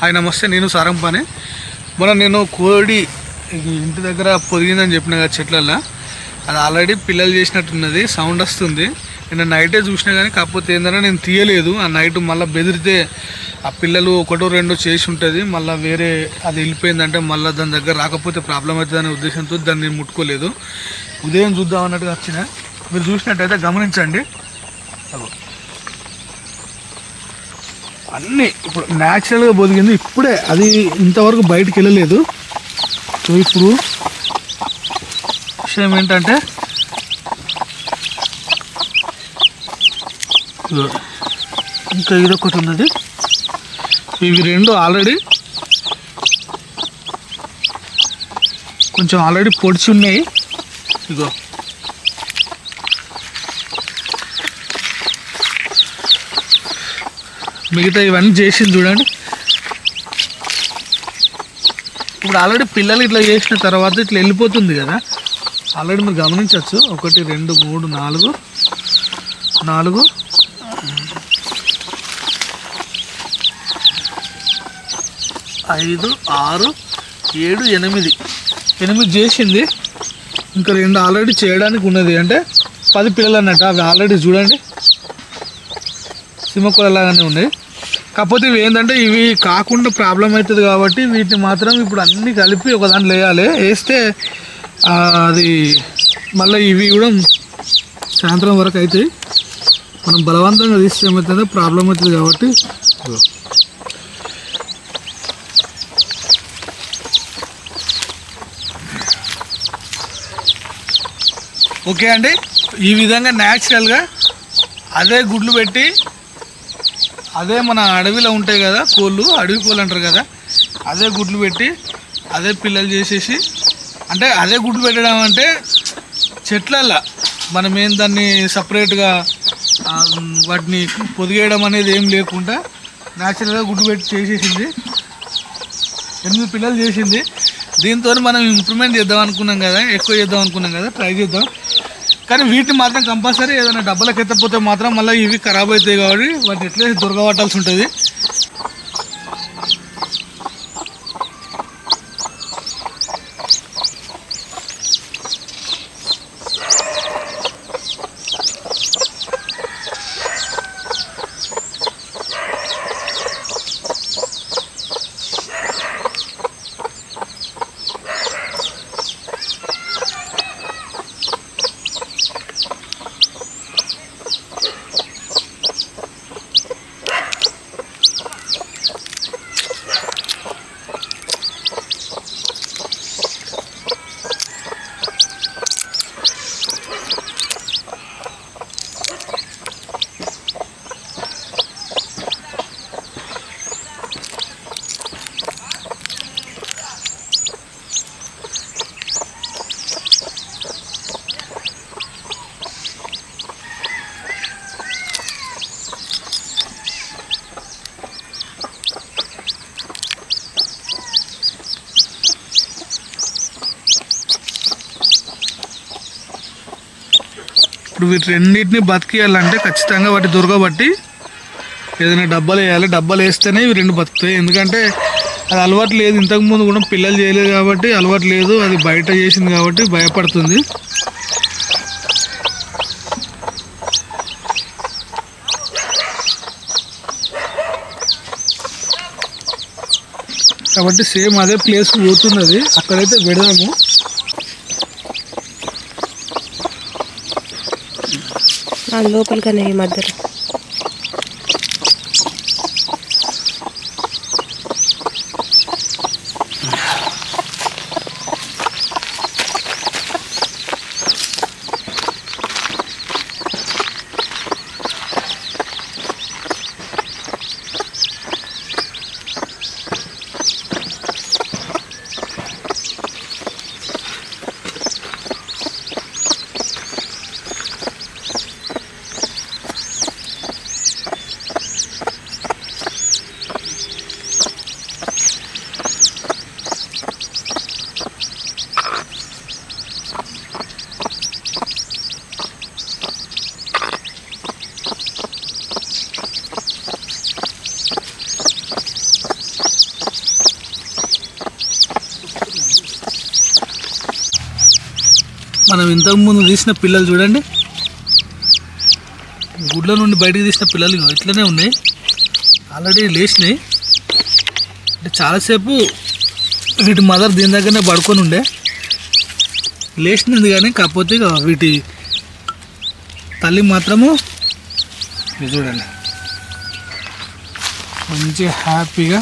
Hi నమస్తే నేను సారంపానే. మొన్న నేను కోడి ఇంటి దగ్గర పొదిగిందని చెప్పిన కదా చెట్లల్లో. అది ఆల్రెడీ పిల్లలు చేసినట్టున్నది సౌండ్ వస్తుంది. నేను నైటే చూసినా కానీ కాకపోతే ఏంటంటే నేను తీయలేదు. ఆ నైట్ మళ్ళీ బెదిరితే ఆ పిల్లలు ఒకటో రెండో చేసి ఉంటుంది. మళ్ళీ వేరే అది వెళ్ళిపోయిందంటే మళ్ళీ దాని దగ్గర రాకపోతే ప్రాబ్లం అవుతుంది అనే ఉద్దేశంతో దాన్ని నేను ముట్టుకోలేదు. ఉదయం చూద్దాం అన్నట్టుగా వచ్చిన. మీరు చూసినట్టయితే గమనించండి. అగో. అన్నీ ఇప్పుడు న్యాచురల్గా బతికింది ఇప్పుడే అది ఇంతవరకు బయటికి వెళ్ళలేదు. సో ఇప్పుడు విషయం ఏంటంటే ఇంకా ఇదొకటి ఉన్నది. ఇవి రెండు ఆల్రెడీ కొంచెం ఆల్రెడీ పొడిచి ఉన్నాయి. ఇగో మిగతా ఇవన్నీ చేసింది చూడండి. ఇప్పుడు ఆల్రెడీ పిల్లలు ఇట్లా చేసిన తర్వాత ఇట్లా వెళ్ళిపోతుంది కదా. ఆల్రెడీ మీరు గమనించవచ్చు. ఒకటి రెండు మూడు నాలుగు. నాలుగు. ఐదు ఆరు ఏడు ఎనిమిది. ఎనిమిది చేసింది. ఇంకా రెండు ఆల్రెడీ చేయడానికి ఉన్నది. అంటే పది పిల్లలు అన్నట్టు అవి ఆల్రెడీ చూడండి. సింహకూరలాగానే ఉన్నాయి. కాకపోతే ఇవి ఏంటంటే ఇవి కాకుండా ప్రాబ్లం అవుతుంది కాబట్టి వీటిని మాత్రం ఇప్పుడు అన్నీ కలిపి ఒక దాంట్లో వేయాలి. వేస్తే అది మళ్ళీ ఇవి కూడా సాయంత్రం వరకు అవుతాయి. మనం బలవంతంగా తీస్తే ఏమవుతుందో ప్రాబ్లం అవుతుంది కాబట్టి ఓకే అండి. ఈ విధంగా న్యాచురల్గా అదే గుడ్లు పెట్టి అదే మన అడవిలో ఉంటాయి కదా కోళ్ళు అడవి కోళ్ళు అంటారు కదా అదే గుడ్లు పెట్టి అదే పిల్లలు చేసేసి అంటే అదే గుడ్లు పెట్టడం అంటే చెట్లల్లో మనం ఏం దాన్ని సపరేట్గా వాటిని పొదిగేయడం అనేది ఏం లేకుండా న్యాచురల్గా గుడ్డు పెట్టి చేసేసింది. ఎనిమిది పిల్లలు చేసింది. దీంతో మనం ఇంప్రూవ్మెంట్ చేద్దాం అనుకున్నాం కదా ఎక్కువ చేద్దాం అనుకున్నాం కదా ట్రై చేద్దాం. కానీ వీటిని మాత్రం కంపల్సరీ ఏదైనా డబ్బులకు ఎత్తపోతే మాత్రం మళ్ళీ ఇవి ఖరాబ్ అవుతాయి కాబట్టి వాటిని ఎట్లే దొరకబట్టాల్సి ఉంటుంది. ఇప్పుడు వీటి రెండింటిని బతికేయాలంటే ఖచ్చితంగా వాటి దొరకబట్టి ఏదైనా డబ్బాలు వేయాలి. డబ్బాలు వేస్తేనే ఇవి రెండు బతుకుతాయి. ఎందుకంటే అది అలవాటు లేదు. ఇంతకుముందు కూడా పిల్లలు చేయలేదు కాబట్టి అలవాటు లేదు. అది బయట చేసింది కాబట్టి భయపడుతుంది. కాబట్టి సేమ్ అదే ప్లేస్కి పోతుంది అది అక్కడైతే పెడదాము. ఆ లోపలికనే ఈ మధ్యలో. మనం ఇంతకు ముందు తీసిన పిల్లలు చూడండి. గుడ్ల నుండి బయటికి తీసిన పిల్లలు ఇట్లనే ఉన్నాయి. ఆల్రెడీ లేచినాయి. అంటే చాలాసేపు వీటి మదర్ దీని దగ్గరనే పడుకొని ఉండే. లేచినది కానీ కాకపోతే ఇక వీటి తల్లి మాత్రము ఇది చూడండి. మంచి హ్యాపీగా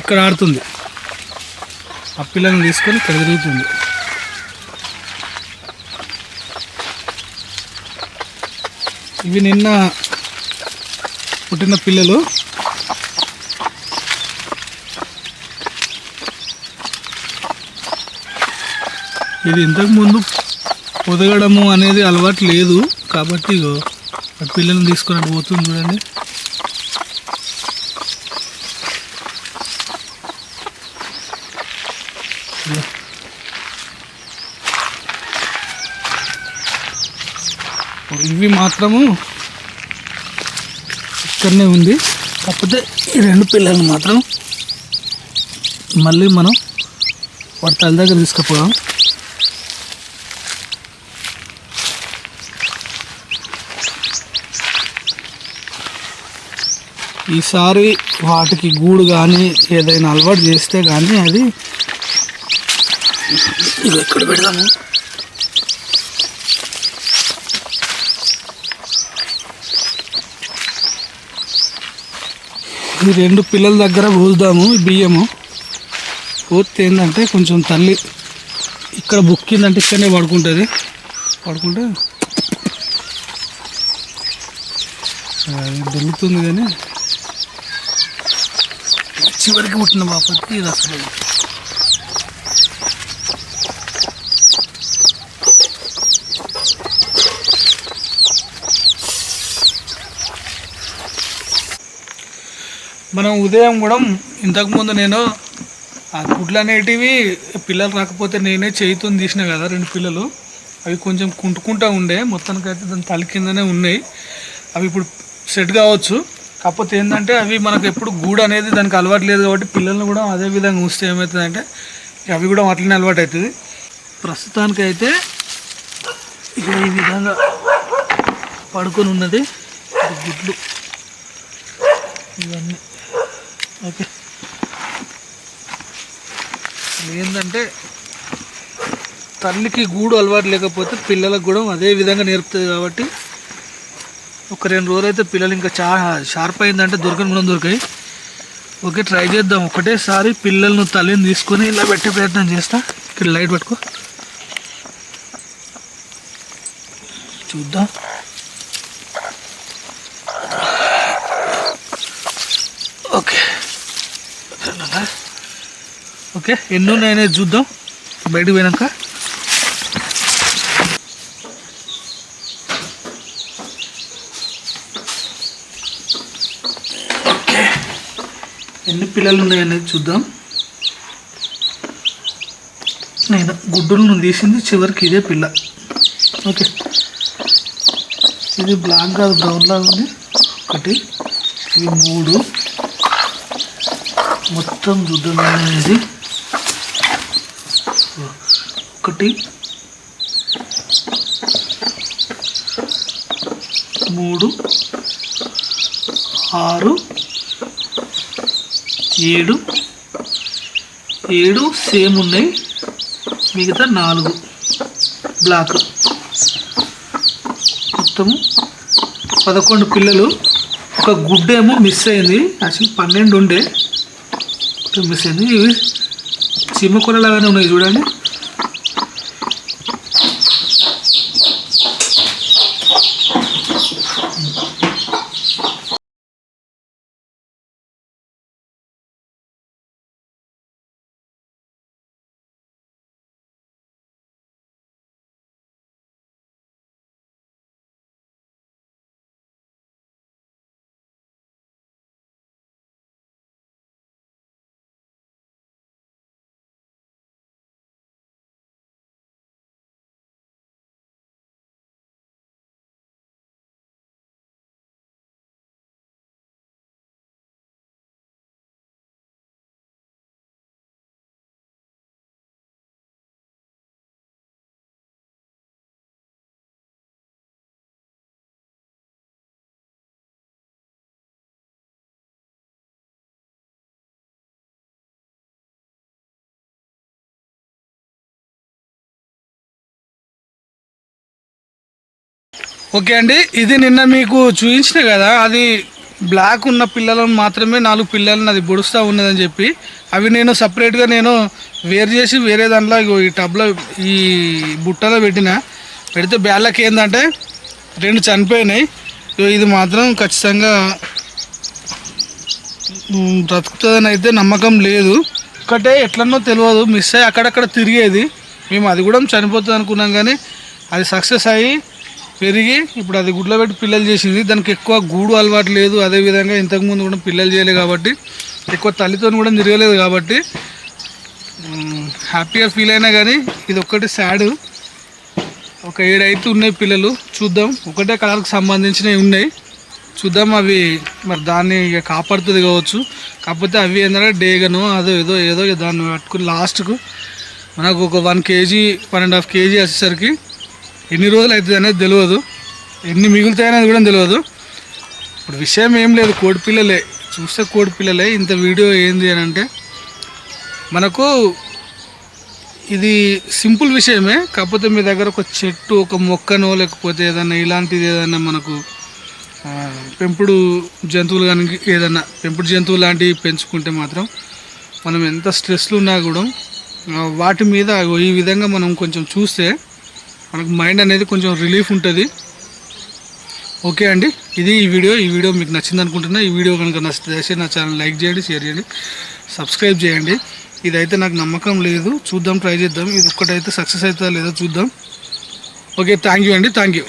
ఇక్కడ ఆడుతుంది. ఆ పిల్లల్ని తీసుకొని ఇక్కడ తిరుగుతుంది. ఇవి నిన్న పుట్టిన పిల్లలు. ఇది ఇంతకుముందు పొదగడము అనేది అలవాటు లేదు. కాబట్టి ఆ పిల్లల్ని తీసుకొని పోతుంది చూడండి. ఇవి మాత్రము ఇక్కడనే ఉంది. కాకపోతే ఈ రెండు పిల్లలు మాత్రం మళ్ళీ మనం వాటి తల్లి దగ్గర తీసుకుపోదాం. ఈసారి వాటికి గూడు కానీ ఏదైనా అలవాటు చేస్తే కానీ అది ఇది ఎక్కడ పెడదాము? ఈ రెండు పిల్లల దగ్గర పోద్దాము ఈ బియ్యము. పోతే ఏంటంటే కొంచెం తల్లి ఇక్కడ బుక్కిందంటే ఇక్కడనే పడుకుంటుంది. పడుకుంటే దొరుకుతుంది కానీ చివరికి పుట్టిన బాపతికి ఇది అసలు మనం ఉదయం కూడా ఇంతకుముందు నేను ఆ గుడ్లు అనేటివి పిల్లలు రాకపోతే నేనే చేయితో తీసిన కదా రెండు పిల్లలు. అవి కొంచెం కుంటుకుంటా ఉండే. మొత్తానికైతే దాని తల కిందనే ఉన్నాయి. అవి ఇప్పుడు సెట్ కావచ్చు. కాకపోతే ఏంటంటే అవి మనకు ఎప్పుడు గూడు అనేది దానికి అలవాటు లేదు కాబట్టి పిల్లల్ని కూడా అదే విధంగా ఉంచితే ఏమవుతుందంటే ఇక అవి కూడా అట్లనే అలవాటు అవుతుంది. ప్రస్తుతానికైతే ఇక ఈ విధంగా పడుకొని ఉన్నది. గుడ్లు. ఇవన్నీ. ఓకే. ఏంటంటే తల్లికి గూడు అలవాటు లేకపోతే పిల్లలకు కూడా అదే విధంగా నేర్పుతుంది కాబట్టి ఒక రెండు రోజులు అయితే పిల్లలు ఇంకా చా షార్ప్ అయిందంటే దొరకని కూడా దొరికాయి. ఓకే ట్రై చేద్దాం. ఒకటేసారి పిల్లలను తల్లిని తీసుకొని ఇలా పెట్టే ప్రయత్నం చేస్తా. ఇక్కడ లైట్ పట్టుకో. చూద్దాం. ఓకే ఎన్ని ఉన్నాయనేది చూద్దాం. బయటకు పోయినాక. ఓకే ఎన్ని పిల్లలు ఉన్నాయనేది చూద్దాం. నేను గుడ్డులను తీసింది చివరికి ఇదే పిల్ల. ఓకే ఇది బ్లాక్ కాదు బ్రౌన్ లాగా ఉంది. ఒకటి ఇవి మూడు. మొత్తం గుడ్డలు అనేది ఒకటి. మూడు. ఆరు. ఏడు. ఏడు సేమ్ ఉన్నాయి. మిగతా నాలుగు. బ్లాక్. మొత్తము పదకొండు పిల్లలు. ఒక గుడ్డేమో మిస్ అయింది. యాక్చువల్ పన్నెండు ఉండే. మిస్ అయింది ఇవి చీమకూర లాగానే ఉన్నాయి చూడండి. ఓకే అండి ఇది నిన్న మీకు చూపించిన కదా అది బ్లాక్ ఉన్న పిల్లలను మాత్రమే నాలుగు పిల్లలను అది బొడుస్తూ ఉన్నదని చెప్పి అవి నేను సపరేట్గా నేను వేరు చేసి వేరే దాంట్లో ఇగో ఈ టబ్లో ఈ బుట్టలో పెట్టిన పెడితే బ్యాళ్ళకి ఏంటంటే రెండు చనిపోయినాయి. ఇగో ఇది మాత్రం ఖచ్చితంగా బ్రతుకుతుందని అయితే నమ్మకం లేదు. ఒకటే ఎట్లనో తెలియదు మిస్ అయ్యి అక్కడక్కడ తిరిగేది. మేము అది కూడా చనిపోతుంది అనుకున్నాం కానీ అది సక్సెస్ అయ్యి పెరిగి ఇప్పుడు అది గుడ్లో పెట్టి పిల్లలు చేసింది. దానికి ఎక్కువ గూడు అలవాటు లేదు. అదేవిధంగా ఇంతకుముందు కూడా పిల్లలు చేయలేదు కాబట్టి ఎక్కువ తల్లితో కూడా తిరగలేదు కాబట్టి హ్యాపీగా ఫీల్ అయినా కానీ ఇది ఒక్కటి సాడ్ ఒక ఏడైతే ఉన్నాయి పిల్లలు. చూద్దాం. ఒకటే కలర్కి సంబంధించినవి ఉన్నాయి. చూద్దాం అవి మరి దాన్ని ఇక కాపాడుతుంది కావచ్చు. కాకపోతే అవి ఏంటంటే డేగను అదో ఏదో ఏదో దాన్ని పట్టుకుని లాస్ట్కు మనకు ఒక one KG one and half KG వచ్చేసరికి ఎన్ని రోజులు అవుతుంది అనేది తెలియదు. ఎన్ని మిగులుతాయి అనేది కూడా తెలియదు. ఇప్పుడు విషయం ఏం లేదు కోడిపిల్లలే చూస్తే కోడిపిల్లలే ఇంత వీడియో ఏంది అని అంటే మనకు ఇది సింపుల్ విషయమే కాకపోతే మీ దగ్గర ఒక చెట్టు ఒక మొక్కనో లేకపోతే ఏదన్నా ఇలాంటిది ఏదన్నా మనకు పెంపుడు జంతువులు కానీ ఏదన్నా పెంపుడు జంతువులు లాంటివి పెంచుకుంటే మాత్రం మనం ఎంత స్ట్రెస్లు ఉన్నా కూడా వాటి మీద ఈ విధంగా మనం కొంచెం చూస్తే మనకు మైండ్ అనేది కొంచెం రిలీఫ్ ఉంటుంది. ఓకే అండి ఇది ఈ వీడియో. ఈ వీడియో మీకు నచ్చింది అనుకుంటున్నా ఈ వీడియో కనుక నచ్చితే నా ఛానల్ లైక్ చేయండి షేర్ చేయండి సబ్స్క్రైబ్ చేయండి. ఇదైతే నాకు నమ్మకం లేదు. చూద్దాం ట్రై చేద్దాం. ఇది ఒక్కటైతే సక్సెస్ అవుతుందా లేదో చూద్దాం. ఓకే థ్యాంక్ యూ అండి థ్యాంక్ యూ.